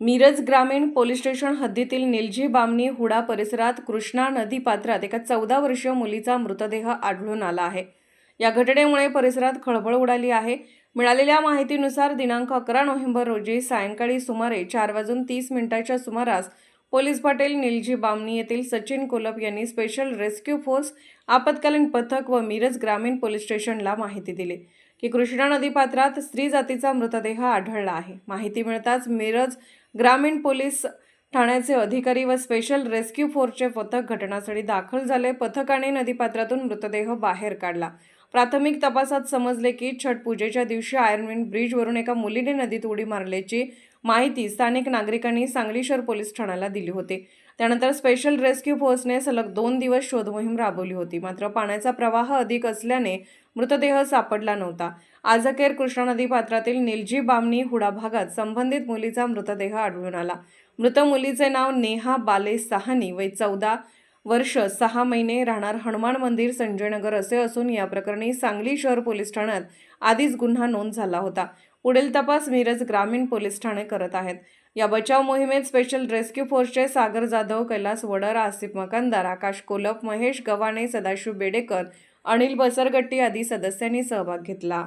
मिरज ग्रामीण police station हद्दीतील निलजी बामणी हुडा परिसरात कृष्णा नदी पात्रात एका चौदा वर्षीय मुलीचा मृतदेह आढळून आला आहे. या घटनेमुळे परिसरात खळबळ उडाली आहे. मिळालेल्या माहितीनुसार दिनांक अकरा नोव्हेंबर रोजी सायंकाळी सुमारे चार वाजून तीस मिनिटाच्या सुमारास पोलीस पाटील निलजी बामणी येथील सचिन कोलप यांनी स्पेशल रेस्क्यू फोर्स आपत्कालीन पथक व मिरज ग्रामीण पोलीस स्टेशनला माहिती दिली. की कृष्णा नदीपात्रात स्त्री जातीचा मृतदेह आढळला आहे. माहिती मिळताच मिरज ग्रामीण पोलीस ठाण्याचे अधिकारी व स्पेशल रेस्क्यू फोर्सचे पथक घटनास्थळी दाखल झाले. पथकाने नदीपात्रातून मृतदेह बाहेर काढला. प्राथमिक तपासात समजले की छठ पूजेच्या दिवशी आयर्नमेन ब्रिजवरून एका मुलीने नदीत उडी मारल्याची माहिती स्थानिक नागरिकांनी सांगली शहर पोलीस ठाण्याला दिली होती. त्यानंतर स्पेशल रेस्क्यू फोर्सने सलग दोन दिवस शोधमोहीम राबवली होती. मात्र पाण्याचा प्रवाह अधिक असल्याने मृतदेह सापडला नव्हता. आज अखेर कृष्णा नदी पात्रातील निलजी बामणी हुडा भागात संबंधित मुलीचा मृतदेह आढळून आला. मृत मुलीचे नाव नेहा बाले सहानी वय चौदा वर्ष सहा महिने राहणार हनुमान मंदिर संजयनगर असे असून या प्रकरणी सांगली शहर पोलीस ठाण्यात आधीच गुन्हा नोंद झाला होता. पुढील तपास मिरज ग्रामीण पोलीस ठाणे करत आहेत. या बचाव मोहिमेत स्पेशल रेस्क्यू फोर्सचे सागर जाधव कैलास वडर आसिफ मकानदार आकाश कोलप महेश गव्हाणे सदाशिव बेडेकर अनिल बसरगट्टी आदी सदस्यांनी सहभाग घेतला.